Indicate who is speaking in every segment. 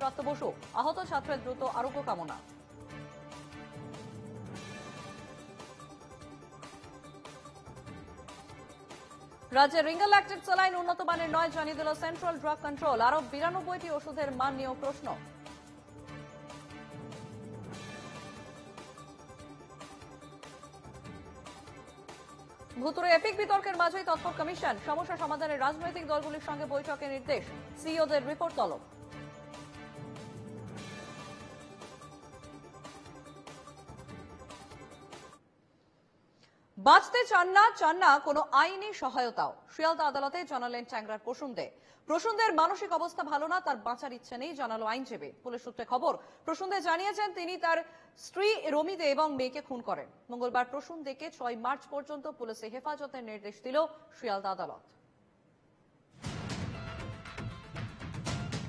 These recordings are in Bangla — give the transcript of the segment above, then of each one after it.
Speaker 1: ব্রত্য বসু, আহত ছাত্রের দ্রুত আরোগ্য কামনা। রাজ্যে রিঙ্গেল অ্যাক্টেড স্যালাইন উন্নত মানের নয় জানিয়ে দিল সেন্ট্রাল ড্রাগ কন্ট্রোল। আরও বিরানব্বইটি ওষুধের মান নিয়েও প্রশ্ন। ভুতুরে এপিক বিতর্কের মাঝেই তৎপর কমিশন। সমস্যা সমাধানে রাজনৈতিক দলগুলির সঙ্গে বৈঠকের নির্দেশ। সিইওদের রিপোর্ট তলব। বাঁচতে চান না চান না, কোনো আইনি সহায়তাও। শিয়ালদা আদালতে জানালেন ট্যাংরার প্রসূনদে। প্রসূনদের মানসিক অবস্থা ভালো না, তার বাঁচার ইচ্ছে নেই, জানালো আইনজীবী। পুলিশ সূত্রে খবর, প্রসূনদে জানিয়েছেন তিনি তার স্ত্রী রমিদে এবং মেয়েকে খুন করেন। মঙ্গলবার প্রসূনদেকে ছয় মার্চ পর্যন্ত পুলিশে হেফাজতের নির্দেশ দিল শিয়ালদা আদালত।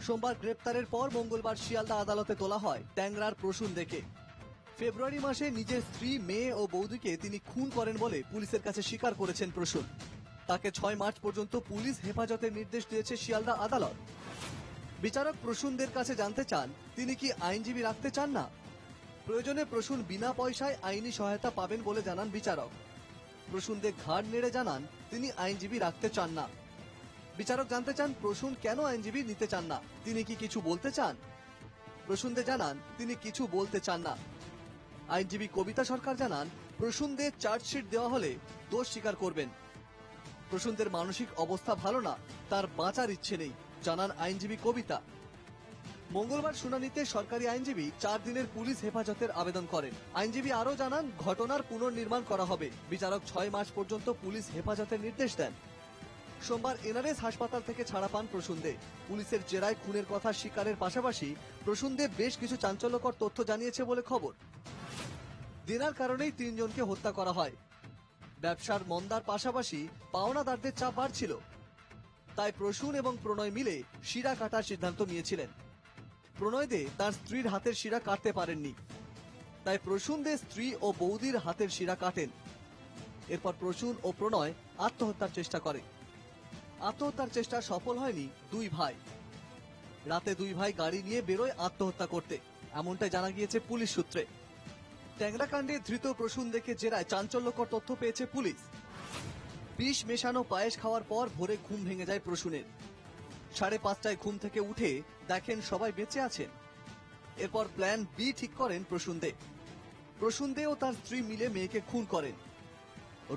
Speaker 2: সোমবার গ্রেপ্তারের পর মঙ্গলবার শিয়ালদা আদালতে তোলা হয় ট্যাংরার প্রসূন দেখে ফেব্রুয়ারি মাসে নিজের স্ত্রী, মেয়ে ও বৌদিকে তিনি খুন করেন বলে পুলিশের কাছে স্বীকার করেছেন প্রসূন। তাকে ছয় মার্চ পর্যন্ত পুলিশ হেফাজতের নির্দেশ দিয়েছে শিয়ালদা আদালত। বিচারক প্রসূনদের কাছে জানতে চান, তিনি কি আইনজীবী রাখতে চান না? প্রয়োজনে প্রসূন বিনা পয়সায় আইনি সহায়তা পাবেন বলে জানান বিচারক। প্রসূনদের ঘাড় নেড়ে জানান, তিনি আইনজীবী রাখতে চান না। বিচারক জানতে চান, প্রসূন কেন আইনজীবী নিতে চান না? তিনি কি কিছু বলতে চান? প্রসূনদে জানান, তিনি কিছু বলতে চান না। আইনজীবী কবিতা সরকার জানান, প্রসূনদের চার্জশিট দেওয়া হলে দোষ স্বীকার করবেন। প্রসূনদের মানসিক অবস্থা ভালো না, তার বাঁচার ইচ্ছে নেই, জানান আইনজীবী কবিতা। মঙ্গলবার শুনানিতে সরকারি আইনজীবী চার দিনের পুলিশ হেফাজতের আবেদন করেন। আইনজীবী আরও জানান, ঘটনার পুনর্নির্মাণ করা হবে। বিচারক ছয় মাস পর্যন্ত পুলিশ হেফাজতের নির্দেশ দেন। সোমবার এনআরএস হাসপাতাল থেকে ছাড়া পান প্রসূনদে পুলিশের জেরায় খুনের কথা স্বীকারের পাশাপাশি প্রসূনদে বেশ কিছু চাঞ্চল্যকর তথ্য জানিয়েছে বলে খবর। দিনার কারণেই তিনজনকে হত্যা করা হয়। ব্যবসার মন্দার পাশাপাশি পাওনাদারদের চাপ বাড়ছিল। তাই প্রসূন এবং প্রণয় মিলে শিরা কাটার সিদ্ধান্ত নিয়েছিলেন। প্রণয় দে তার স্ত্রীর হাতের শিরা কাটতে পারেননি। তাই প্রসূন দে স্ত্রী ও বৌদির হাতের শিরা কাটেন। এরপর প্রসূন ও প্রণয় আত্মহত্যার চেষ্টা করে আত্মহত্যার চেষ্টা সফল হয়নি দুই ভাই। রাতে দুই ভাই গাড়ি নিয়ে বেরোয় আত্মহত্যা করতে। এমনটাই জানা গিয়েছে পুলিশ সূত্রে। ট্যাংরাকাণ্ডে ধৃত প্রসূন দেখে জেরায় চাঞ্চল্যকর তথ্য পেয়েছে পুলিশ। বিষ মেশানো পায়েস খাওয়ার পর ভোরে ঘুম ভেঙে যায় প্রসূনের। সাড়ে পাঁচটায় ঘুম থেকে উঠে দেখেন সবাই বেঁচে আছেন। এরপর প্ল্যান বি ঠিক করেন প্রসূন দে প্রসূন দে ও তার স্ত্রী মিলে মেয়েকে খুন করেন।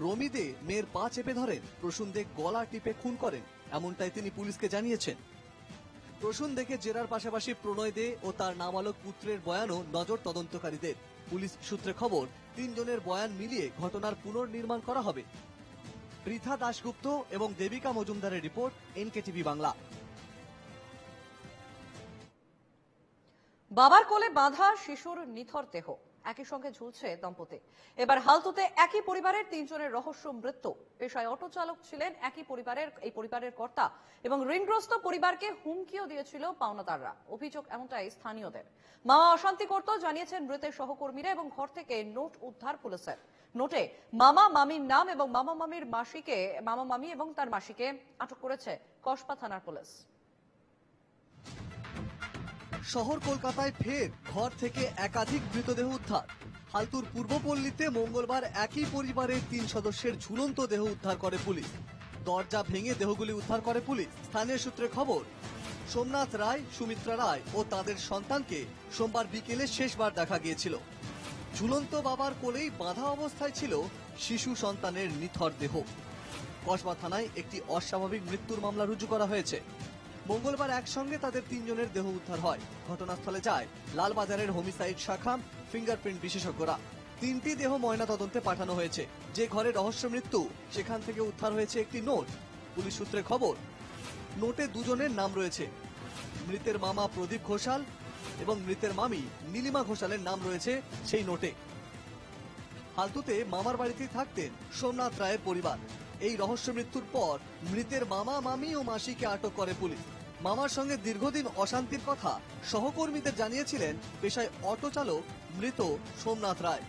Speaker 2: রমি দে মেয়ের পা চেপে ধরেন। প্রসূন দে গলা টিপে খুন করেন। এমনটাই তিনি পুলিশকে জানিয়েছেন। প্রসূন দেখে জেরার পাশাপাশি প্রণয় দে ও তার নাবালক পুত্রের বয়ানও নজর তদন্তকারীদের পুলিশ সূত্রে খবর, তিনজনের বয়ান মিলিয়ে ঘটনার পুনর্নির্মাণ করা হবে। পৃথা দাশগুপ্ত এবং দেবিকা মজুমদারের রিপোর্ট, এনকেটিভি বাংলা।
Speaker 1: বাবার কোলে বাঁধা শিশুর নিথর দেহ। একই সঙ্গে ঝুলছে দম্পতি। এবার হালতুতে একই পরিবারের তিনজনের রহস্য মৃত্যু। পেশায় অটো চালক ছিলেন একই পরিবারের, এই পরিবারের কর্তা এবং ঋণগ্রস্ত পরিবারকে হুমকিও দিয়েছিল পাওনাদাররা। অভিযোগ এমনটাই স্থানীয়দের। মামা অশান্তি করত জানিয়েছেন মৃতের সহকর্মীরা এবং ঘর থেকে নোট উদ্ধার পুলিশের। নোটে মামা মামির নাম এবং মামা মামির মাসিকে, মামা মামি এবং তার মাসিকে আটক করেছে কসবা থানার পুলিশ।
Speaker 2: শহর কলকাতায় ফের ঘর থেকে একাধিক মৃতদেহ উদ্ধার। হালতুর পূর্বপল্লীতে মঙ্গলবার একই পরিবারের তিন সদস্যের ঝুলন্ত দেহ উদ্ধার করে পুলিশ। দরজা ভেঙে দেহগুলি উদ্ধার করে পুলিশ। স্থানীয় সূত্রে খবর, সোমনাথ রায়, সুমিত্রা রায় ও তাদের সন্তানকে সোমবার বিকেলে শেষবার দেখা গিয়েছিল। ঝুলন্ত বাবার কোলেই বাঁধা অবস্থায় ছিল শিশু সন্তানের নিথর দেহ। কসবা থানায় একটি অস্বাভাবিক মৃত্যুর মামলা রুজু করা হয়েছে। মঙ্গলবার একসঙ্গে তাদের তিনজনের দেহ উদ্ধার হয়। ঘটনাস্থলে যায় লালবাজারের হোমিসাইড শাখা, ফিঙ্গারপ্রিন্ট বিশেষজ্ঞরা। তিনটি দেহ ময়না তদন্তে পাঠানো হয়েছে। যে ঘরে রহস্য মৃত্যু, সেখান থেকে উদ্ধার হয়েছে একটি নোট। পুলিশ সূত্রে খবর, নোটে দুজনের নাম রয়েছে। মৃতের মামা প্রদীপ ঘোষাল এবং মৃতের মামি নীলিমা ঘোষালের নাম রয়েছে সেই নোটে। হালতুতে মামার বাড়িতেই থাকতেন সোমনাথ রায়ের পরিবার। এই রহস্য মৃত্যুর পর মৃতের মামা, মামি ও মাসিকে আটক করে পুলিশ। মামার সঙ্গে দীর্ঘদিন অশান্তির কথা সহকর্মীদের জানিয়েছিলেন পেশায় অটো চালক মৃত সোমনাথ রায়।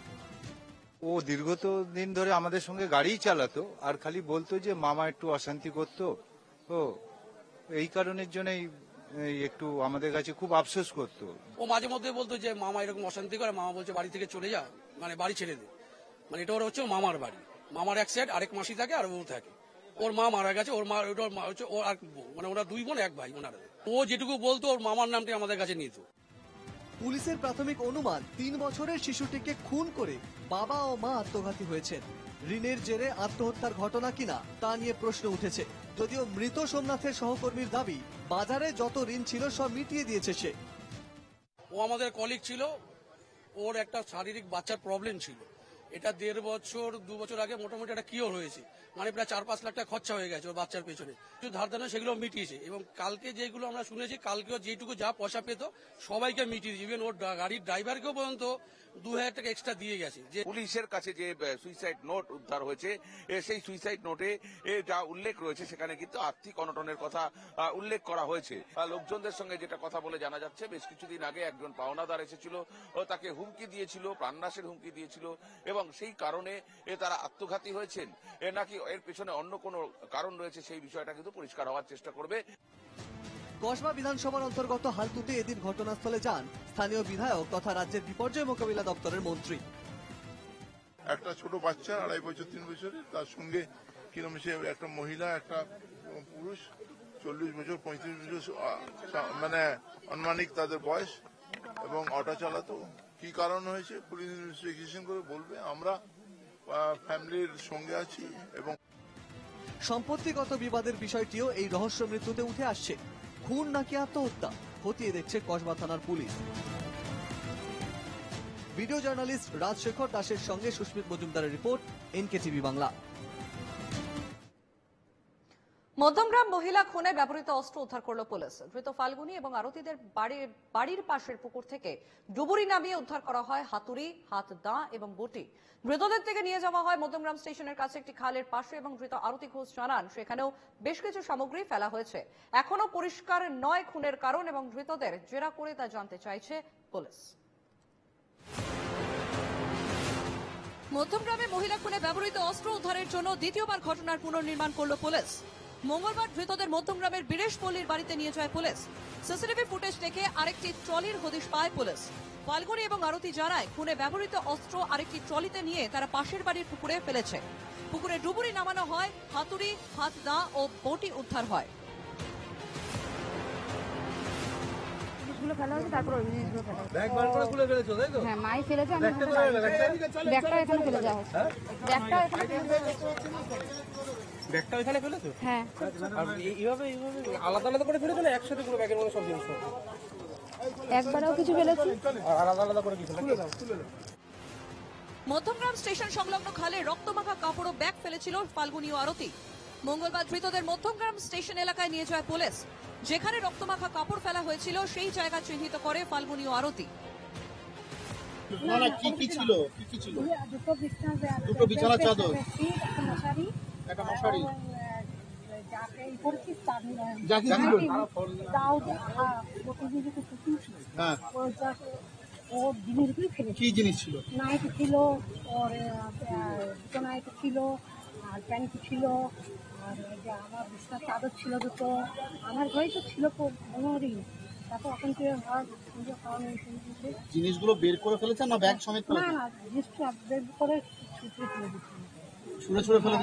Speaker 3: ও দীর্ঘত দিন ধরে আমাদের সঙ্গে গাড়িই চালাতো আর খালি বলতো যে মামা একটু অশান্তি করতো। ও এই কারণের জন্যই একটু আমাদের কাছে খুব আফসোস করতো।
Speaker 4: ও মাঝে মধ্যে বলতো যে মামা এরকম অশান্তি করে মামা বলছে বাড়ি থেকে চলে যা মানে বাড়ি ছেড়ে দে। মানে এটা ওর হচ্ছে মামার বাড়ি। মামার এক সাইড আরেক মাসি থাকে আর ও থাকে। ওর মা মারা গেছে ওর মা ওটা ওর মা হচ্ছে ওর আর। মানে ওরা দুই বোন এক ভাই ওনারা। ও যেটুকু বলতো ওর মামার নামটি আমাদের কাছে নিত
Speaker 2: পুলিশের প্রাথমিক অনুমান তিন বছরের শিশুটিকে খুন করে বাবা ও মা আত্মঘাতী হয়েছেন। ঋণের জেরে আত্মহত্যার ঘটনা কিনা তা নিয়ে প্রশ্ন উঠেছে। যদিও মৃত সোমনাথের সহকর্মীর দাবি বাজারে যত ঋণ ছিল সব মিটিয়ে দিয়েছে সে।
Speaker 4: ও আমাদের কলিগ ছিল ওর একটা শারীরিক বাচ্চার প্রবলেম ছিল। এটা দেড় বছর, দু বছর আগে মোটামুটি একটা কিওর হয়েছে। মানে প্রায় চার পাঁচ লাখ টাকা খরচা হয়ে গেছে ওর বাচ্চার পেছনে। কিছু ধার দেনা সেগুলো মিটিয়েছে। এবং কালকে যেগুলো আমরা শুনেছি, কালকেও যেটুকু যা পয়সা পেত, সবাইকে মিটিয়ে দিয়েছে। ইভেন ওর গাড়ির ড্রাইভারকেও পর্যন্ত দু হাজার টাকা এক্সট্রা দিয়ে গেছে। যে
Speaker 5: পুলিশের কাছে যে সুইসাইড নোট উদ্ধার হয়েছে সেই সুইসাইড নোটে যা উল্লেখ রয়েছে, সেখানে কিন্তু আর্থিক অনটনের কথা উল্লেখ করা হয়েছে। লোকজনদের সঙ্গে যেটা কথা বলে জানা যাচ্ছে, বেশ কিছুদিন আগে একজন পাওনাদার এসেছিল তাকে হুমকি দিয়েছিল, প্রাণনাশের হুমকি দিয়েছিল এবং সেই কারণে এ, তারা আত্মঘাতী হয়েছেন। এ, নাকি এর পেছনে অন্য কোনো কারণ রয়েছে সেই বিষয়টা কিন্তু পরিষ্কার হওয়ার চেষ্টা করবে।
Speaker 2: কসবা বিধানসভার অন্তর্গত হালতুতে এদিন ঘটনাস্থলে যান স্থানীয় বিধায়ক তথা রাজ্যের বিপর্যয় মোকাবিলা দপ্তরের মন্ত্রী।
Speaker 6: একটা ছোট বাচ্চা আড়াই বছর তিন বছরের তার সঙ্গে কিরম সে একটা মহিলা একটা পুরুষ চল্লিশ বছর পঁয়ত্রিশ বছর মানে আনুমানিক তাদের বয়স এবং অটো চালাতো। কি কারণ হয়েছে? পুলিশ ইনভেস্টিগেশন করে বলবে। আমরা ফ্যামিলির সঙ্গে আছি এবং
Speaker 2: সম্পত্তিগত বিবাদের বিষয়টিও এই রহস্য মৃত্যুতে উঠে আসছে। খুন নাকি আত্মহত্যা? খতিয়ে দেখছে কসবা থানার পুলিশ। ভিডিও জার্নালিস্ট রাজশেখর দাসের সঙ্গে সুস্মিত মজুমদারের report NK TV Bangla.
Speaker 1: Madhyamgram মহিলা খুনে ব্যবহৃত অস্ত্র উদ্ধার করল পুলিশ। ধৃত ফাল্গুনী এবং আরতিদের বাড়ির বাড়ির পাশের পুকুর থেকে ডুবুরি নামিয়ে উদ্ধার করা হয় হাতুড়ি, হাত, দা এবং বটি। মৃতদের থেকে নিয়ে যাওয়া হয় মধ্যমগ্রাম স্টেশনের কাছে একটি খালের পাশে এবং ধৃত আরতি ঘোষ জানান, সেখানেও বেশ কিছু সামগ্রী ফেলা হয়েছে। এখনও পরিষ্কার নয় খুনের কারণ এবং ধৃতদের জেরা করে তা জানতে চাইছে পুলিশ। মধ্যমগ্রামে মহিলা খুনে ব্যবহৃত অস্ত্র উদ্ধারের জন্য দ্বিতীয়বার ঘটনার পুনর্নির্মাণ করল পুলিশ। মঙ্গলবার ধৃতদের মধ্যমগ্রামের বীরেশ পল্লীর বাড়িতে নিয়ে যায় পুলিশ। সিসিটিভি ফুটেজ দেখে আরেকটি ট্রলির হদিশ পায় পুলিশ। ফাল্গুনি এবং আরতি জানায় খুনে ব্যবহৃত অস্ত্র আরেকটি ট্রলিতে নিয়ে তারা পাশের বাড়ির পুকুরে ফেলেছে। পুকুরে ডুবুরি নামানো হয়, হাতুড়ি হাত দা ও বটি উদ্ধার হয়।
Speaker 7: জিনিসগুলো ফেলা হয়েছে তারপর ওই জিনিসগুলো ফেলা হয়েছে। ব্যাগ বার করে খুলে ফেলেছো তাই তো? হ্যাঁ মাই ফেলেছে আমি ব্যাগটা এখানে ফেলে যাওয়া হচ্ছে ব্যাগটা এখানে ফেলে।
Speaker 8: ব্যাগটা এখানে ফেলেছো?
Speaker 7: হ্যাঁ।
Speaker 8: আর এইভাবে এইভাবে আলাদা আলাদা করে ফেলেছো না একসাথে পুরো ব্যাগের মধ্যে সব জিনিস
Speaker 7: একবারও কিছু ফেলেছি।
Speaker 8: আলাদা আলাদা করে কিছু
Speaker 1: মধ্যমগ্রাম স্টেশন সংলগ্ন খালে রক্তমাখা কাপড় ও ব্যাগ ফেলেছিল ফাল্গুনি ও আরতি। মঙ্গলবার ধৃতদের মধ্যমগ্রাম স্টেশন এলাকায় নিয়ে যায় পুলিশ। যেখানে রক্তমাখা কাপড় ফেলা হয়েছিল সেই জায়গা চিহ্নিত করে ফাল্গুনি ও আরতি।
Speaker 9: কি কি ছিল? কি কি
Speaker 7: দুটো বিছানা
Speaker 9: চাদর।
Speaker 7: একটা মশারি
Speaker 9: হ্যাঁ। কি জিনিস ছিল?
Speaker 7: নাইটি ছিল ওর ছিল আর প্যান্টি ছিল আর যে আমার চাদর ছিল দুটো আমার তো ছিল
Speaker 9: জিনিসগুলো বের করে ফেলেছেন না ব্যাগ সমেত
Speaker 7: না বের করে ছুটে ফেলে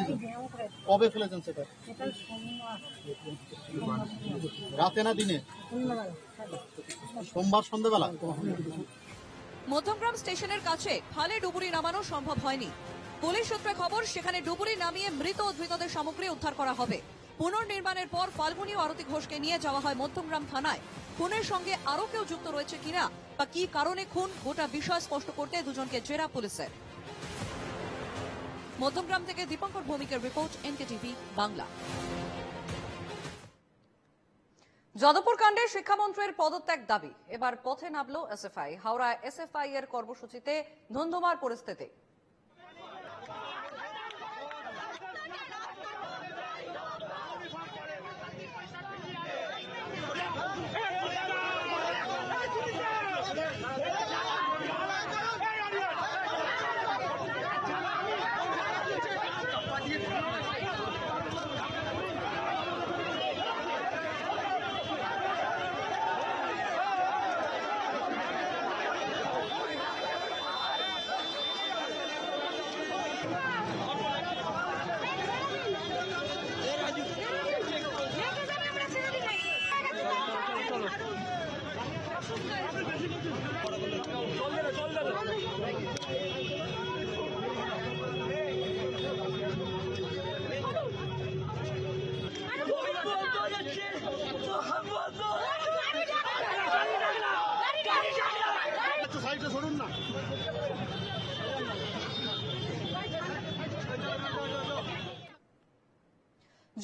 Speaker 9: কবে ফেলেছেন সেটা? রাতে না দিনে? সোমবার সন্ধ্যেবেলা?
Speaker 1: মধ্যমগ্রাম স্টেশনের কাছে খালে ডুবুরি নামানো সম্ভব হয়নি। পুলিশ সূত্রে খবর, সেখানে ডুবুরি নামিয়ে মৃত ধৃতদের সামগ্রী উদ্ধার করা হবে। পুনর্নির্মাণের পর ফাল্গুনি ও আরতি ঘোষকে নিয়ে যাওয়া হয় মধ্যমগ্রাম থানায়। খুনের সঙ্গে আরও কেউ যুক্ত রয়েছে কিনা বা কি কারণে খুন, গোটা বিষয় স্পষ্ট করতে দুজনকে জেরা পুলিশের। মধ্যমগ্রাম থেকে Dipankar ভৌমিকের report N K TV Bangla. Jadavpur কাণ্ডে শিক্ষামন্ত্রীর পদত্যাগ দাবি। এবার পথে নামল এসএফআই। হাওড়ায় এসএফআই এর কর্মসূচিতে ধুন্ধুমার পরিস্থিতি।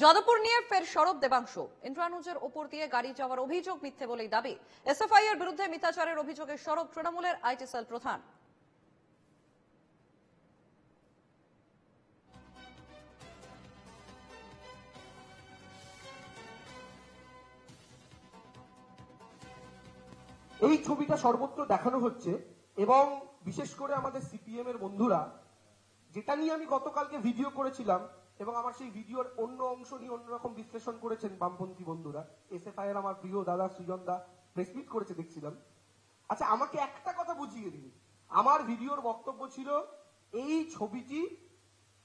Speaker 1: যাদবপুর নিয়ে ফের সরব দেবাংশু। ইন্দ্রানুজের ওপর দিয়ে গাড়ি যাওয়ার অভিযোগ মিথ্যে বলেই দাবি। এসএফআই এর বিরুদ্ধে মিথ্যাচারের অভিযোগে সরব তৃণমূলের আইটি সেল প্রধান।
Speaker 10: এই ছবিটা সর্বত্র দেখানো হচ্ছে এবং বিশেষ করে আমাদের সিপিএম এর বন্ধুরা, যেটা নিয়ে আমি গতকালকে ভিডিও করেছিলাম এবং আমার সেই ভিডিওর অন্য অংশ নিয়ে অন্যরকম বিশ্লেষণ করেছেন বামপন্থী বন্ধুরা। এসএফআই এর আমার প্রিয় দাদা সুজন দা প্রেস মিট করেছে, দেখছিলাম। আচ্ছা আমাকে একটা কথা বুঝিয়ে দিন। আমার ভিডিওর বক্তব্য ছিল, এই ছবিটি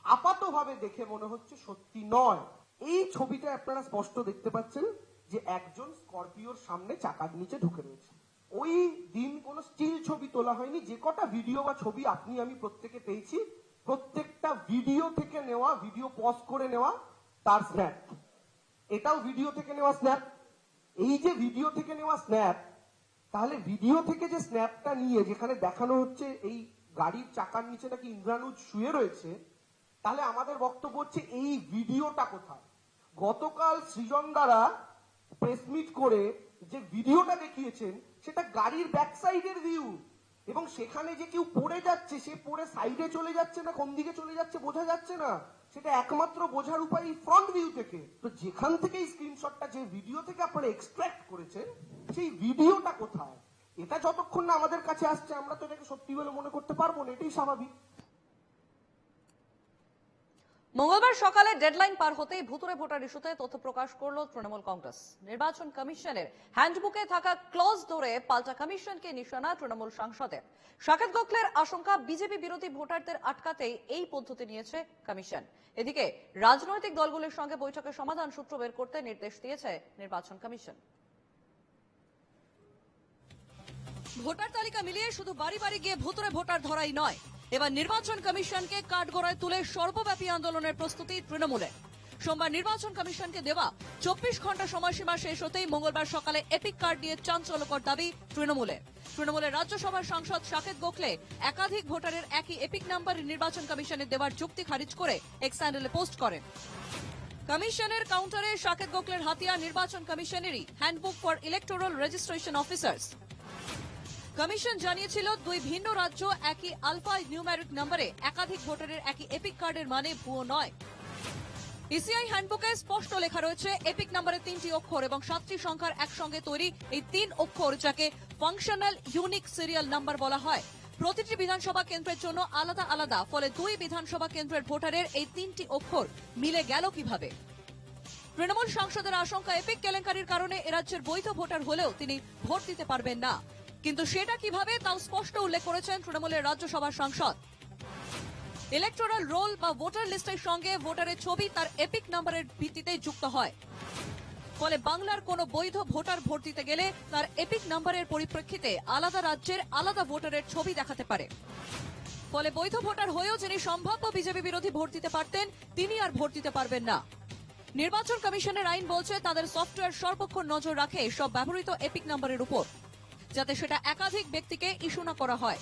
Speaker 10: আপাতভাবে দেখে মনে হচ্ছে সত্যি নয়। এই ছবিটা আপনারা স্পষ্ট দেখতে পাচ্ছেন যে একজন স্করপিওর সামনে চাকার নিচে ঢুকে রয়েছে। ওই দিন কোনো স্টিল ছবি তোলা হয়নি। যে কটা ভিডিও বা ছবি আপনি, আমি প্রত্যেকে পেয়েছি প্রত্যেকটা ভিডিও থেকে নেওয়া ভিডিও পজ করে নেওয়া তার স্ন্যাপ এটাও ভিডিও থেকে নেওয়া স্ন্যাপ এই যে ভিডিও থেকে নেওয়া স্ন্যাপ তাহলে ভিডিও থেকে যে স্ন্যাপটা নিয়ে যেখানে দেখানো হচ্ছে এই গাড়ির চাকার নিচে নাকি ইন্দ্রানুজ শুয়ে রয়েছে, তাহলে আমাদের বক্তব্য হচ্ছে এই ভিডিওটা কোথায়? গতকাল সৃজন দ্বারা প্রেস মিট করে যে ভিডিওটা দেখিয়েছেন, সেটা গাড়ির ব্যাক সাইডের ভিউ এবং সেখানে যে কেউ পড়ে যাচ্ছে, সে পড়ে সাইডে চলে যাচ্ছে না, কোন দিকে চলে যাচ্ছে বোঝা যাচ্ছে না। সেটা একমাত্র বোঝার উপায় ফ্রন্ট ভিউ থেকে। তো যেখান থেকে এই স্ক্রিনশটটা যে ভিডিও থেকে আপনারা এক্সট্রাক্ট করেছেন, সেই ভিডিওটা কোথায়? এটা যতক্ষণ না আমাদের কাছে আসছে, আমরা তো এটাকে সত্যি বলে মনে করতে পারব না, এটাই স্বাভাবিক।
Speaker 1: মঙ্গলবার সকালে ডেডলাইন পার হতেই ভুতুরে ভোটার ইস্যুতে তথ্য প্রকাশ করল তৃণমূল কংগ্রেস। নির্বাচন কমিশনের হ্যান্ডবুকে থাকা ক্লজ ধরে পাল্টা কমিশনকে নিশানা তৃণমূল সাংসদের সাকেত গোখলের আশঙ্কা, বিজেপি বিরোধী ভোটারদের আটকাতেই এই পদ্ধতি নিয়েছে কমিশন। এদিকে রাজনৈতিক দলগুলির সঙ্গে বৈঠকে সমাধান সূত্র বের করতে নির্দেশ দিয়েছে নির্বাচন কমিশন। ভোটার তালিকা মিলিয়ে শুধু বাড়ি বাড়ি গিয়ে ভুতুরে ভোটার ধরাই নয় এবার নির্বাচন কমিশনকে কাঠগড়ায় তুলে সর্বব্যাপী আন্দোলনের প্রস্তুতি তৃণমূলে সোমবার নির্বাচন কমিশনকে দেওয়া চব্বিশ ঘণ্টা সময়সীমা শেষ হতেই মঙ্গলবার সকালে এপিক কার্ড নিয়ে চাঞ্চল্যকর দাবি তৃণমূলের। তৃণমূলের রাজ্যসভার সাংসদ সাকেত গোখলে একাধিক ভোটারের একই এপিক নাম্বার নির্বাচন কমিশনে দেওয়ার যুক্তি খারিজ করে এক্স হ্যান্ডেলে পোস্ট করেন। কমিশনের কাউন্টারে সাকেত গোখলের হাতিয়া নির্বাচন কমিশনেরই handbook for electoral registration officers. Commission জানিয়েছিল, দুই ভিন্ন রাজ্য একই আলফা নিউমেরিক নম্বরে একাধিক ভোটারের একই এপিক কার্ডের মানে ভুয়ো নয়। ইসিআই হ্যান্ডবুকে স্পষ্ট লেখা রয়েছে, এপিক নম্বরে তিনটি অক্ষর এবং সাতটি সংখ্যার একসঙ্গে তৈরি এই তিন অক্ষর যাকে ফাংশনাল ইউনিক সিরিয়াল নাম্বার বলা হয়। প্রতিটি বিধানসভা কেন্দ্রের জন্য আলাদা আলাদা, ফলে দুই বিধানসভা কেন্দ্রের ভোটারের এই তিনটি অক্ষর মিলে গেল কীভাবে? তৃণমূল সাংসদের আশঙ্কা এপিক কেলেঙ্কারির কারণে এরাজ্যের বৈধ ভোটার হলেও তিনি ভোট দিতে পারবেন না। কিন্তু সেটা কীভাবে তাও স্পষ্ট উল্লেখ করেছেন তৃণমূলের রাজ্যসভার সাংসদ। ইলেকটোরাল রোল বা ভোটার লিস্টের সঙ্গে ভোটারের ছবি তার এপিক নাম্বারের ভিত্তিতে যুক্ত হয়। ফলে বাংলার কোনো বৈধ ভোটার ভোট দিতে গেলে তার এপিক নাম্বারের পরিপ্রেক্ষিতে আলাদা রাজ্যের আলাদা ভোটারের ছবি দেখাতে পারে। ফলে বৈধ ভোটার হয়েও যিনি সম্ভাব্য বিজেপি বিরোধী ভোট দিতে পারতেন, তিনি আর ভোট দিতে পারবেন না। নির্বাচন কমিশনের আইন বলছে তাদের সফটওয়্যার সর্বক্ষণ নজর রাখে সব ব্যবহৃত এপিক নাম্বারের উপর। যাতে সেটা একাধিক ব্যক্তিকে ইস্যু না করা হয়।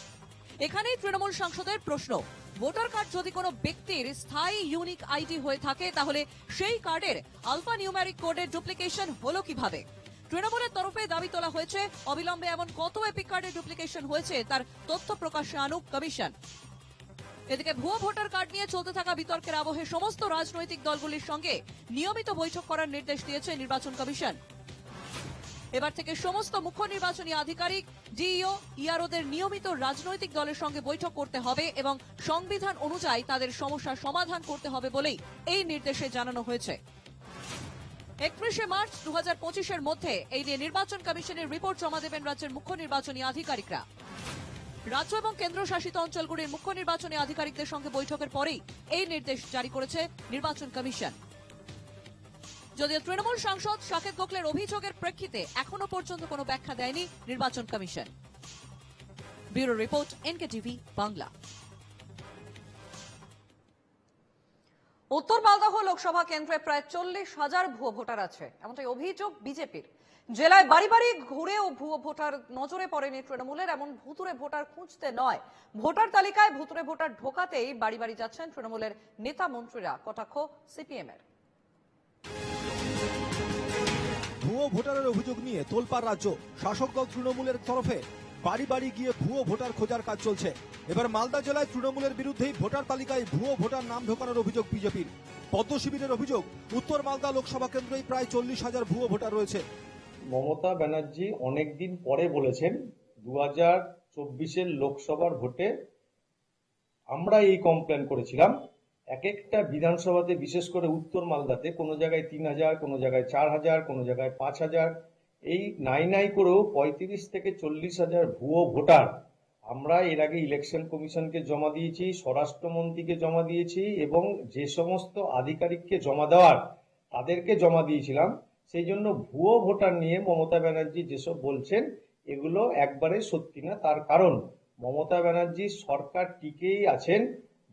Speaker 1: এখানেই তৃণমূল সাংসদের প্রশ্ন। ভোটার কার্ড যদি কোনো ব্যক্তির স্থায়ী ইউনিক আইডি হয়ে থাকে, তাহলে সেই কার্ডের আলফা নিউমেরিক কোডের ডুপ্লিকেশন হলো কীভাবে? তৃণমূলের তরফে দাবি তোলা হয়েছে, অবিলম্বে এমন কত এপিক কার্ডের ডুপ্লিকেশন হয়েছে, তার তথ্য প্রকাশে আনুক কমিশন। এদিকে ভুয়ো ভোটার কার্ড নিয়ে চলতে থাকা বিতর্কের আবহে সমস্ত রাজনৈতিক দলগুলির সঙ্গে নিয়মিত বৈঠক করার নির্দেশ দিয়েছে নির্বাচন কমিশন। এবার থেকে সমস্ত মুখ্য নির্বাচনী আধিকারিক, ডিইও ইআরওদের নিয়মিত রাজনৈতিক দলের সঙ্গে বৈঠক করতে হবে এবং সংবিধান অনুযায়ী তাদের সমস্যার সমাধান করতে হবে বলেই এই নির্দেশে জানানো হয়েছে। একত্রিশে মার্চ দু হাজার মধ্যে এই নিয়ে নির্বাচন কমিশনের রিপোর্ট জমা দেবেন রাজ্যের মুখ্য নির্বাচনী আধিকারিকরা। রাজ্য এবং কেন্দ্রশাসিত অঞ্চলগুলির মুখ্য নির্বাচনী আধিকারিকদের সঙ্গে বৈঠকের পরেই এই নির্দেশ জারি করেছে নির্বাচন কমিশন। যদিও তৃণমূল সাংসদ সাকেত গোখলের অভিযোগের প্রেক্ষিতে এখনও পর্যন্ত কোনো ব্যাখ্যা দেয়নি নির্বাচন commission. Bureau report N K TV Bangla. উত্তর মালদহ লোকসভা কেন্দ্রে প্রায় চল্লিশ হাজার ভুয়ো ভোটার আছে। এমনটাই অভিযোগ বিজেপির। জেলায় বাড়ি বাড়ি ঘুরেও ভুয়ো ভোটার নজরে পড়েনি তৃণমূলের, এমন ভুতুরে ভোটার খুঁজতে নয়। ভোটার তালিকায় ভুতুরে ভোটার ঢোকাতেই বাড়ি বাড়ি যাচ্ছেন তৃণমূলের নেতা মন্ত্রীরা, কটাক্ষ সিপিএম এর
Speaker 11: ভুয়ো ভোটারের অভিযোগ নিয়ে তোলপাড় রাজ্য। শাসক দল তৃণমূলের তরফে বাড়ি বাড়ি গিয়ে ভুয়ো ভোটার খোঁজার কাজ চলছে। এবার মালদা জেলায় তৃণমূলের বিরুদ্ধেই ভোটার তালিকায় ভুয়ো ভোটার নাম ঢোকানোর অভিযোগ বিজেপির। পদ্ম শিবিরের অভিযোগ, উত্তর মালদা লোকসভা কেন্দ্রেই প্রায় চল্লিশ হাজার ভুয়ো ভোটার রয়েছে।
Speaker 9: মমতা ব্যানার্জি অনেকদিন পরে বলেছেন দু হাজার চব্বিশের লোকসভার ভোটে আমরা এই কমপ্লেন করেছিলাম। এক একটা বিধানসভাতে বিশেষ করে উত্তর মালদাতে কোনো জায়গায় তিন হাজার, কোনো জায়গায় চার হাজার, কোনো জায়গায় পাঁচ হাজার, এই নাই নাই করেও পঁয়ত্রিশ থেকে চল্লিশ হাজার ভুয়ো ভোটার আমরা এর আগে ইলেকশন কমিশনকে জমা দিয়েছি, স্বরাষ্ট্রমন্ত্রীকে জমা দিয়েছি এবং যে সমস্ত আধিকারিককে জমা দেওয়ার তাদেরকে জমা দিয়েছিলাম, সেই জন্য ভুয়ো ভোটার নিয়ে মমতা ব্যানার্জি যেসব বলছেন, এগুলো একবারে সত্যি না, তার কারণ মমতা ব্যানার্জি সরকার টিকেই আছেন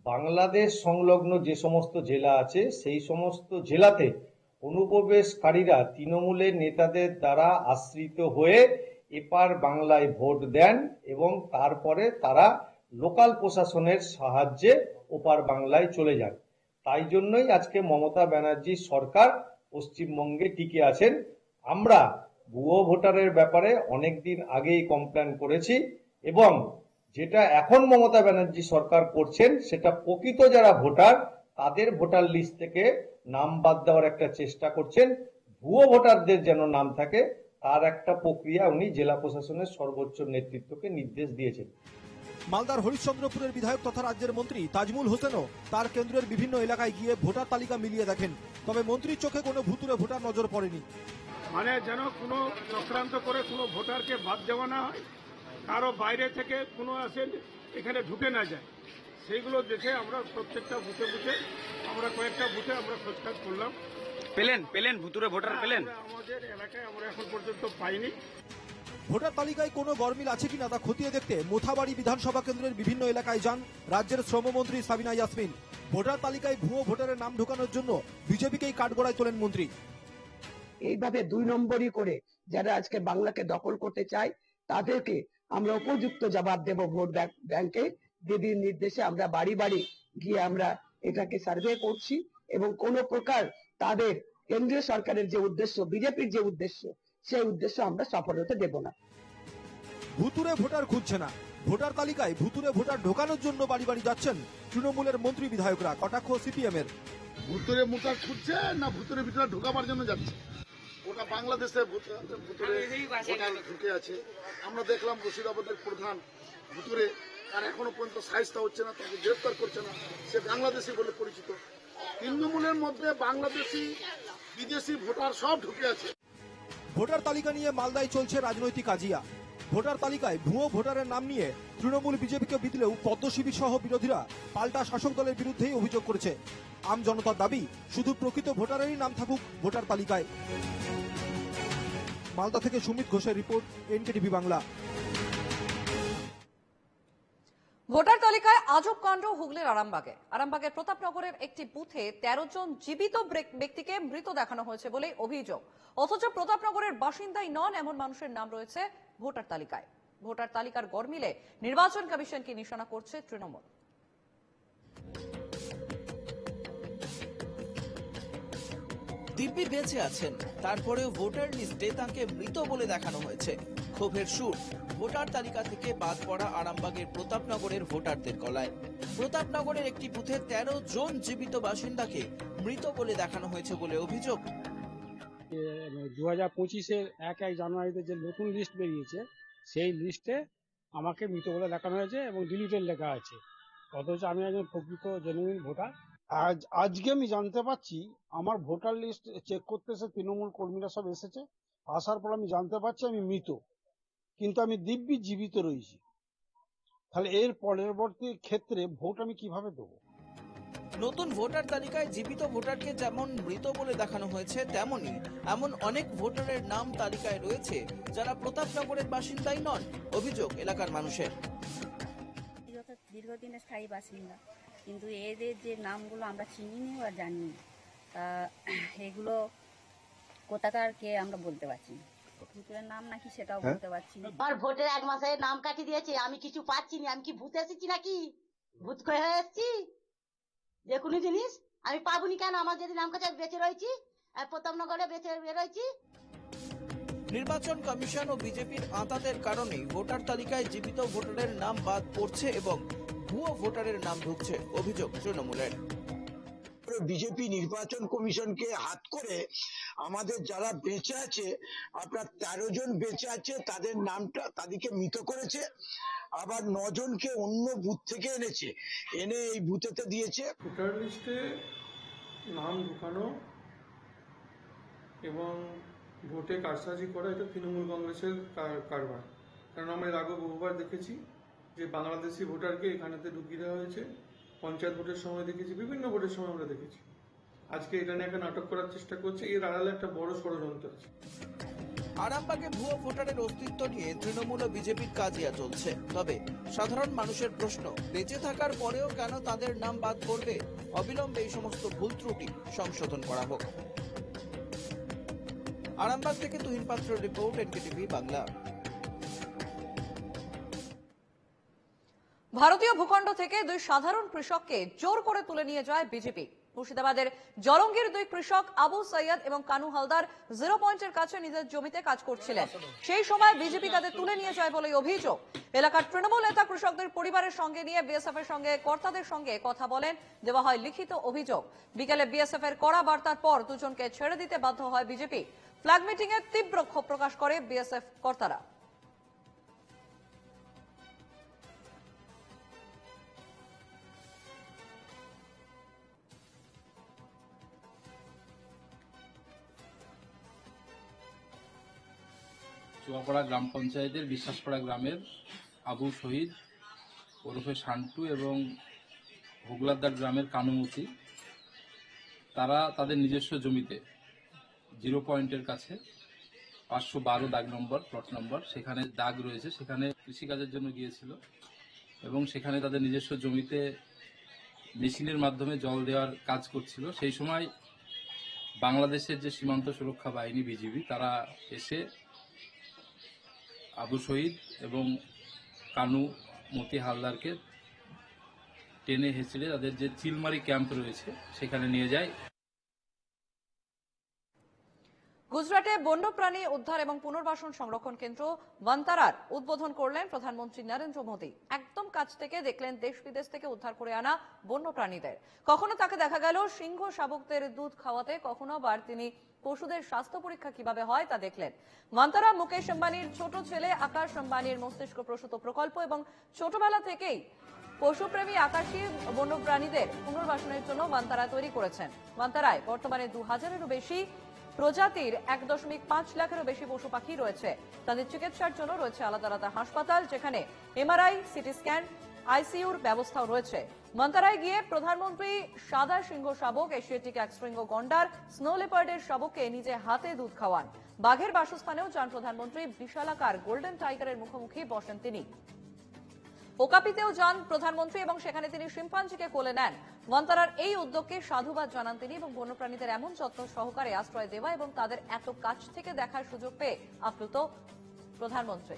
Speaker 9: বাংলাদেশ সংলগ্ন যে সমস্ত জেলা আছে, সেই সমস্ত জেলাতে অনুপ্রবেশকারীরা তৃণমূলের নেতাদের দ্বারা আশ্রিত হয়ে এপার বাংলায় ভোট দেন এবং তারপরে তারা লোকাল প্রশাসনের সাহায্যে ওপার বাংলায় চলে যান। তাই জন্যই আজকে মমতা ব্যানার্জি সরকার পশ্চিমবঙ্গে টিকে আছেন। আমরা ভুয়ো ভোটারের ব্যাপারে অনেকদিন আগেই কমপ্লেন করেছি এবং যেটা এখন মমতা ব্যানার্জি সরকার করছেন সেটা প্রকৃত যারা ভোটার তাদের ভোটার লিস্ট থেকে নাম বাদ দেওয়ার একটা চেষ্টা করছেন। ভুয়ো ভোটারদের যেন নাম থাকে তার একটা প্রক্রিয়া উনি জেলা প্রশাসনের সর্বোচ্চ নেতৃত্বকে নির্দেশ দিয়েছেন।
Speaker 11: মালদার হরিশ্চন্দ্রপুরের বিধায়ক তথা রাজ্যের মন্ত্রী তাজমুল হোসেনও তার কেন্দ্রের বিভিন্ন এলাকায় গিয়ে ভোটার তালিকা মিলিয়ে দেখেন। তবে মন্ত্রীর চোখে কোনো ভুতুরে ভোটার নজর পড়েনি।
Speaker 12: মানে যেন কোনো চক্রান্ত করে কোনো ভোটারকে বাদ দেওয়া না হয়। কারও বাইরে থেকে কোনো আসেন এখানে ঢুকে না যায়। সেইগুলো দেখে আমরা প্রত্যেকটা বুথে বুথে আমরা কয়েকটা বুথে আমরা খোঁজকাজ করলাম।
Speaker 8: পেলেন পেলেন ভুতুরে ভোটার পেলেন?
Speaker 12: আমাদের এলাকায় আমরা এখন পর্যন্ত পাইনি।
Speaker 11: ভোটার তালিকায় কোনো গরমিল আছে কিনা তা খতিয়ে দেখতে মোথাবাড়ি বিধানসভা কেন্দ্রের বিভিন্ন এলাকায় যান রাজ্যের শ্রমমন্ত্রী সাবিনা ইয়াসমিন। ভোটার তালিকায় ভুয়ো ভোটারের নাম ঢোকানোর জন্য বিজেপিকেই কাঠগড়ায় তোলেন মন্ত্রী।
Speaker 13: এইভাবে দুই নম্বরই করে যারা আজকে বাংলাকে দখল করতে চায় তাদেরকে আমরা উপযুক্ত জবাব দেব ভোট ব্যাংক- দিদির নির্দেশে আমরা বাড়ি বাড়ি গিয়ে আমরা এটাকে সার্ভে করছি এবং কোন প্রকার তাদের কেন্দ্রীয় সরকারের যে উদ্দেশ্য বিজেপির যে উদ্দেশ্য সেই উদ্দেশ্য আমরা সফল হতে দেব না।
Speaker 11: ভুতুরে ভোটার খুঁজছে না। ভোটার তালিকায় ভুতুরে ভোটার ঢোকানোর জন্য বাড়ি বাড়ি যাচ্ছেন তৃণমূলের মন্ত্রী বিধায়করা কটাক্ষ সিপিএম এর
Speaker 6: ভুতুরে মুখা খুঁজছে না ভুতুরে ভিতরে ঢোকাবার জন্য যাচ্ছে? ওটা বাংলাদেশে ভোটার ঢুকে আছে। আমরা দেখলাম মুর্শিদাবাদের প্রধান ভুতুরে তার এখনও পর্যন্ত সাহিস্তা হচ্ছে না তাকে গ্রেফতার করছে না। সে বাংলাদেশি বলে পরিচিত। তৃণমূলের মধ্যে বাংলাদেশি বিদেশি ভোটার সব ঢুকে আছে।
Speaker 11: ভোটার তালিকা নিয়ে মালদায় চলছে রাজনৈতিক আজিয়া। ভোটার তালিকায় ভুয়ো ভোটারের নাম নিয়ে তৃণমূল বিজেপিকে বিদলেও পদ্মশিবির সহ বিরোধীরা পাল্টা শাসক দলের বিরুদ্ধেই অভিযোগ করেছে। আম জনতার দাবি, শুধু প্রকৃত ভোটারেরই নাম থাকুক ভোটার তালিকায়। মালদা থেকে সুমিত ঘোষের রিপোর্ট, এনকেটিভি বাংলা।
Speaker 1: ভোটার তালিকায় আজব কাণ্ড হুগলির আরামবাগে। আরামবাগের প্রতাপনগরের একটি বুথে তেরো জন জীবিত ব্যক্তিকে মৃত দেখানো হয়েছে বলে অভিযোগ। অথচ প্রতাপনগরের বাসিন্দাই নন, এমন মানুষের নাম রয়েছে ভোটার তালিকায়। ভোটার তালিকার গড়মিলে নির্বাচন কমিশনকে নিশানা করছে তৃণমূল।
Speaker 14: দিব্যি বেঁচে আছেন, তারপরেও ভোটার লিস্টে তাকে মৃত বলে দেখানো হয়েছে। ক্ষোভের সুর ভোটার তালিকা থেকে বাদ পড়া আরামবাগের প্রতাপনগরের ভোটারদের গলায়। প্রতাপনগরের একটি বুথে তেরো জন জীবিত বাসিন্দাকে মৃত বলে দেখানো হয়েছে বলে অভিযোগ।
Speaker 12: দু হাজার পঁচিশের এক এক জানুয়ারিতে যে নতুন লিস্ট বেরিয়েছে সেই লিস্টে আমাকে মৃত বলে দেখানো হয়েছে এবং ডিলিটেড লেখা আছে। অথচ আমি একজন প্রকৃত জেনুইন ভোটার। আজ আজকে আমি জানতে পারছি আমার ভোটার লিস্ট চেক করতে এসে তৃণমূল কর্মীরা সব এসেছে। আসার পর আমি জানতে পারছি আমি মৃত। কিন্তু আমি দিব্যি জীবিত রয়েছি তাহলে এর পরবর্তী ক্ষেত্রে ভোট আমি কীভাবে দেবো?
Speaker 14: নতুন ভোটার তালিকায় জীবিত ভোটারকে যেমন মৃত বলে দেখানো হয়েছে তেমনি এমন অনেক ভোটারের নাম তালিকায় রয়েছে যারা প্রতাপনগরের বাসিন্দাই নন অভিযোগ এলাকার মানুষের।
Speaker 7: দীর্ঘদিনের স্থায়ী বাসিন্দা। কিন্তু এদের যে নামগুলো আমরা চিনিনি বা জানি তা এগুলো কোথাকার কে আমরা বলতে পারছি না। ভূতের নাম নাকি সেটাও
Speaker 11: হ্যাঁ?
Speaker 7: বলতে পারছি না।
Speaker 13: আমার ভোটের এক মাসে নাম কাটি দিয়েছে আমি কিছু পাচ্ছি না আমি কি ভূত এসেছি নাকি? ভূত হয়ে এসেছি? যে কোনো জিনিস আমি পাবনি কেন? আমার যদি নাম কাছে বেঁচে রয়েছি আর প্রতাপনগরে বেঁচে বেরোইছি
Speaker 14: নির্বাচন কমিশন ও বিজেপির আঁতাতের কারণে ভোটার তালিকায় জীবিত ভোটারের নাম বাদ পড়ছে এবং ভুয়ো ভোটারের নাম ঢুকছে অভিযোগ তৃণমূলের।
Speaker 13: বিজেপি নির্বাচন কমিশনকে হাত করে আমাদের যারা বেঁচে আছে, আপনার তেরো জন বেঁচে আছে, তাদের নামটা তাদেরকে মৃত করেছে, আবার নজনকে অন্য বুথ থেকে এনেছে। এনে এই বুথেতে দিয়েছে।
Speaker 12: নাম ঢুকানো এবং ভোটে কারসাজি করা, এটা তৃণমূল কংগ্রেসের কার- কারবার। কারণ আমরা এর আগে বহুবার দেখেছি যে বাংলাদেশি ভোটারকে এখানেতে ঢুকিয়ে দেওয়া হয়েছে। পঞ্চায়েত ভোটের সময় দেখেছি, বিভিন্ন ভোটের সময় আমরা দেখেছি। আজকে এটা নিয়ে একটা নাটক করার চেষ্টা করছে, এর আড়ালে একটা বড় ষড়যন্ত্র আছে।
Speaker 14: আরামবাগে ভুয়ো ভোটারের অস্তিত্ব নিয়ে তৃণমূল বিজেপির কাজিয়া চলছে। তবে সাধারণ মানুষের প্রশ্ন, বেঁচে থাকার পরেও কেন তাদের নাম বাদ পড়বে? অবিলম্বে এই সমস্ত ভুল ত্রুটি সংশোধন করা হোক। আরামবাগ থেকে তুহিন পাত্র রিপোর্ট, এনকেটিভি বাংলা।
Speaker 1: ভারতীয় ভূখণ্ড থেকে দুই সাধারণ কৃষককে জোর করে তুলে নিয়ে যায় বিজেপি। মুর্শিদাবাদের জলঙ্গির দুই কৃষক আবু সৈয়দ এবং কানু হালদার জিরো পয়েন্টের কাছে নিজের জমিতে কাজ করছিলেন। সেই সময় বিজেপি তাদের তুলে নিয়ে যায় বলে অভিযোগ। এলাকার তৃণমূল নেতা কৃষকদের পরিবারের সঙ্গে নিয়ে বিএসএফ এর সঙ্গে কর্তাদের সঙ্গে কথা বলেন, দেওয়া হয় লিখিত অভিযোগ। বিকেলে বিএসএফ এর কড়া বার্তার পর দুজনকে ছেড়ে দিতে বাধ্য হয় বিজেপি। ফ্ল্যাগ মিটিং এ তীব্র ক্ষোভ প্রকাশ করে বিএসএফ কর্তারা।
Speaker 12: চুয়াপাড়া গ্রাম পঞ্চায়েতের বিশ্বাসপাড়া গ্রামের আবু শহীদ ওরফে শান্টু এবং ভোগলাদার গ্রামের কানুমতি। তারা তাদের নিজস্ব জমিতে জিরো পয়েন্টের কাছে পাঁচশো বারো দাগ নম্বর, প্লট নম্বর, সেখানে দাগ রয়েছে, সেখানে কৃষিকাজের জন্য গিয়েছিল এবং সেখানে তাদের নিজস্ব জমিতে মেশিনের মাধ্যমে জল দেওয়ার কাজ করছিল। সেই সময় বাংলাদেশের যে সীমান্ত সুরক্ষা বাহিনী, বিজিবি, তারা এসে আবু শহীদ এবং কানু মতি হালদারকে টেনে হেঁচড়ে তাদের যে চিলমারি ক্যাম্প রয়েছে, সেখানে নিয়ে যায়।
Speaker 1: গুজরাটে বন্যপ্রাণী উদ্ধার এবং পুনর্বাসন সংরক্ষণ কেন্দ্র ভান্তারার উদ্বোধন করলেন প্রধানমন্ত্রী নরেন্দ্র মোদী। একদম কাছ থেকে দেখলেন দেশ বিদেশ থেকে উদ্ধার করে আনা বন্যপ্রাণীদের। কখনো তাকে দেখা গেল সিংহ শাবকদের দুধ খাওয়াতে, কখনো আবার তিনি পশুদের স্বাস্থ্য পরীক্ষা কীভাবে হয় তা দেখলেন। ভান্তারা মুকেশ আম্বানির ছোট ছেলে আকাশ আম্বানির মস্তিষ্ক প্রসূত প্রকল্প এবং ছোটবেলা থেকেই পশুপ্রেমী আকাশী বন্যপ্রাণীদের পুনর্বাসনের জন্য মান্তারা তৈরি করেছেন। মান্তারায় বর্তমানে দু হাজারেরও বেশি প্রজাতির এক দশমিক পাঁচ লাখেরও বেশি পশু পাখি রয়েছে। তাদের চিকিৎসার জন্য রয়েছে আলাদা আলাদা হাসপাতাল যেখানে এমআরআই, সিটি স্ক্যান আইসিইউর ব্যবস্থাও রয়েছে। মন্তারায় গিয়ে প্রধানমন্ত্রী সাদা সিংহ শাবক, এশিয়াটিক একশৃঙ্গ গন্ডার, স্নো লেপার্ডের শাবককে নিজে হাতে দুধ খাওয়ান। বাঘের বাসস্থানেও যান প্রধানমন্ত্রী, বিশালাকার গোল্ডেন টাইগারের মুখোমুখি বসেন তিনি। ওকাপিতেও যান প্রধানমন্ত্রী এবং সেখানে তিনি শিম্পাঞ্জিকে কোলে নেন। মন্তারার এই উদ্যোগকে সাধুবাদ জানান তিনি এবং বন্যপ্রাণীদের এমন যত্ন সহকারে আশ্রয় দেওয়া এবং তাদের এত কাছ থেকে দেখার সুযোগ পেয়ে আপ্লুত প্রধানমন্ত্রী।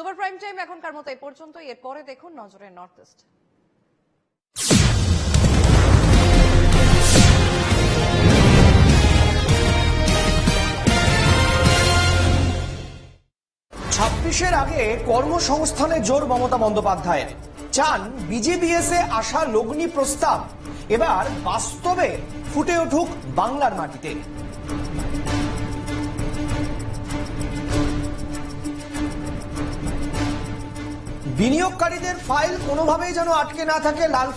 Speaker 1: সুপার প্রাইম টাইম এখনকার মতো এই পর্যন্তই। এরপরে দেখুন নজরে নর্থ ইস্ট।
Speaker 15: ছাব্বিশের আগে কর্মসংস্থানে জোর মমতা বন্দ্যোপাধ্যায়ের। চান বিজেপিএসে আসা লগ্নি প্রস্তাব। এবার বাস্তবে ফুটে উঠুক বাংলার মাটিতে। বিনিয়োগকারীদের ফাইল কোনোভাবেই যেন আটকে না থাকে লাল